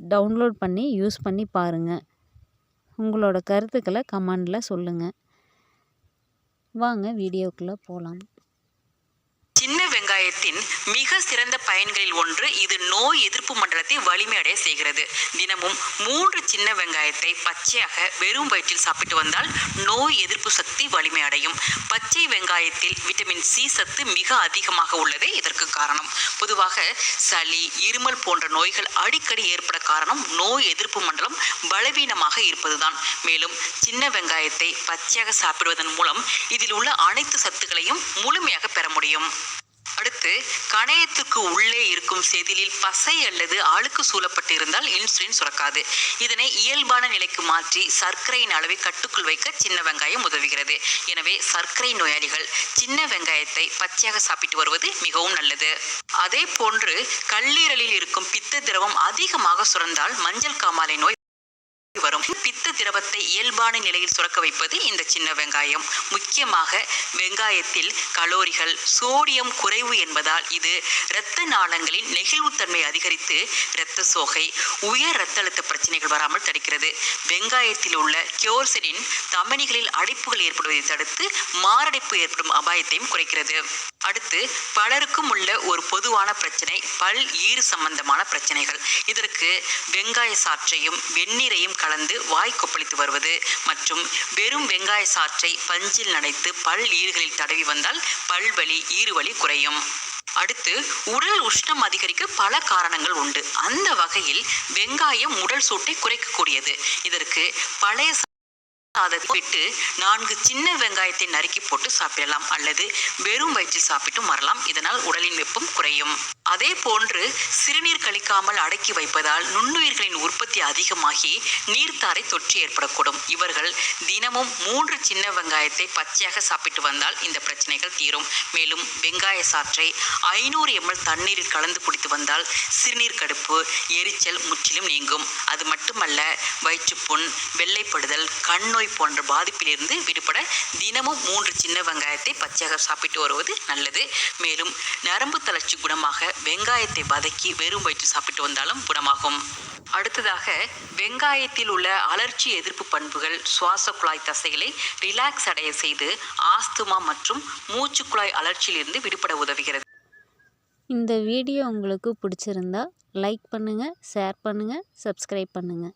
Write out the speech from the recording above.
Download பண்ணி use பண்ணி பாருங்கள் உங்களோட கருத்துக்களை கமெண்டில் சொல்லுங்கள் வாங்க வீடியோக்குள்ளே போகலாம் சின்ன வெங்காயத்தின் மிக சிறந்த பயன்களில் ஒன்று இது நோய் எதிர்ப்பு மண்டலத்தை வலிமையடைய செய்கிறது. தினமும் மூன்று சின்ன வெங்காயத்தை பச்சையாக வெறும் வயிற்றில் சாப்பிட்டு வந்தால் நோய் எதிர்ப்பு சக்தி வலிமையடையும். பச்சை வெங்காயத்தில் விட்டமின் சி சத்து மிக அதிகமாக உள்ளதே இதற்கு காரணம். பொதுவாக சளி இருமல் போன்ற நோய்கள் அடிக்கடி ஏற்பட காரணம் நோய் எதிர்ப்பு மண்டலம் பலவீனமாக இருப்பதுதான். மேலும் சின்ன வெங்காயத்தை பச்சையாக சாப்பிடுவதன் மூலம் இதில் உள்ள அனைத்து சத்துக்களை கணையத்துக்கு உள்ளே இருக்கும் செதிலில் பசை அல்லது அழுக்கு சூழப்பட்டு இருந்தால் இன்சுலின் சுரக்காது. இதனை இயல்பான நிலைக்கு மாற்றி சர்க்கரையின் அளவை கட்டுக்குள் வைக்க சின்ன வெங்காயம் உதவுகிறது. எனவே சர்க்கரை நோயாளிகள் சின்ன வெங்காயத்தை பச்சையாக சாப்பிட்டு வருவது மிகவும் நல்லது. அதே போன்று கல்லீரலில் இருக்கும் பித்த திரவம் அதிகமாக சுரந்தால் மஞ்சள் காமாலை நோய் வரும். திரவத்தை இயல்பான நிலையில் சுரக்க வைப்பது இந்த சின்ன வெங்காயம். முக்கியமாக வெங்காயத்தில் கலோரிகள் சோடியம் குறைவு என்பதால் இது இரத்த நாளங்களின் நெகிழ்வுத்தன்மை அதிகரித்து இரத்த சோகை உயர் இரத்த அழுத்த பிரச்சனைகள் வராமல் தடுக்கிறது. வெங்காயத்தில் உள்ள கியோர்சினின் தமனிகளில் அடைப்புகள் ஏற்படுவதை தடுத்து மாரடைப்பு ஏற்படும் அபாயத்தையும் குறைக்கிறது. அடுத்து பலருக்கும் உள்ள ஒரு பொதுவான பிரச்சனை பல் ஈறு சம்பந்தமான பிரச்சனைகள். இதற்கு வெங்காய சாற்றையும் வெந்நீரையும் கலந்து வாய்க்கு கொப்பளித்து வருவது மற்றும் வெறும் வெங்காய சாற்றை பஞ்சில் நனைத்து பல் ஈறுகளில் தடவி வந்தால் பல்வலி ஈறுவலி குறையும். அடுத்து உடல் உஷ்ணம் அதிகரிக்க பல காரணங்கள் உண்டு. அந்த வகையில் வெங்காயம் உடல் சூட்டை குறைக்கக்கூடியது. இதற்கு பழைய சாதத்தை விட்டு நான்கு சின்ன வெங்காயத்தை நறுக்கி போட்டு சாப்பிடலாம் அல்லது வெறும் வயிற்றில் சாப்பிட்டும் வரலாம். இதனால் உடலின் வெப்பம் குறையும். அதே போன்று சிறுநீர் கழிக்காமல் அடக்கி வைப்பதால் நுண்ணுயிர்களின் உற்பத்தி அதிகமாகி நீர்த்தாரை தொற்று ஏற்படக்கூடும். இவர்கள் தினமும் மூன்று சின்ன வெங்காயத்தை பச்சையாக சாப்பிட்டு வந்தால் இந்த பிரச்சனைகள் தீரும். மேலும் வெங்காய சாற்றை ஐநூறு எம்எல் தண்ணீரில் கலந்து குடித்து வந்தால் சிறுநீர் கடுப்பு எரிச்சல் முற்றிலும் நீங்கும். அது மட்டுமல்ல வயிற்றுப்புண் வெள்ளைப்படுதல் கண் நோய் போன்ற பாதிப்பிலிருந்து விடுபட தினமும் மூன்று சின்ன வெங்காயத்தை பச்சையாக சாப்பிட்டு வருவது நல்லது. மேலும் நரம்பு தளர்ச்சி குணமாக வெங்காயத்தை வதக்கி வெறும் வயிற்று சாப்பிட்டு வந்தாலும் குணமாகும். அடுத்ததாக வெங்காயத்தில் உள்ள அலர்ச்சி எதிர்ப்பு பண்புகள் சுவாச குழாய் தசைகளை ரிலாக்ஸ் அடைய செய்து ஆஸ்துமா மற்றும் மூச்சு குழாய் அலர்ச்சியிலிருந்து விடுபட உதவுகிறது. இந்த வீடியோ உங்களுக்கு பிடிச்சிருந்தா லைக் பண்ணுங்கள் ஷேர் பண்ணுங்கள் சப்ஸ்கிரைப் பண்ணுங்கள்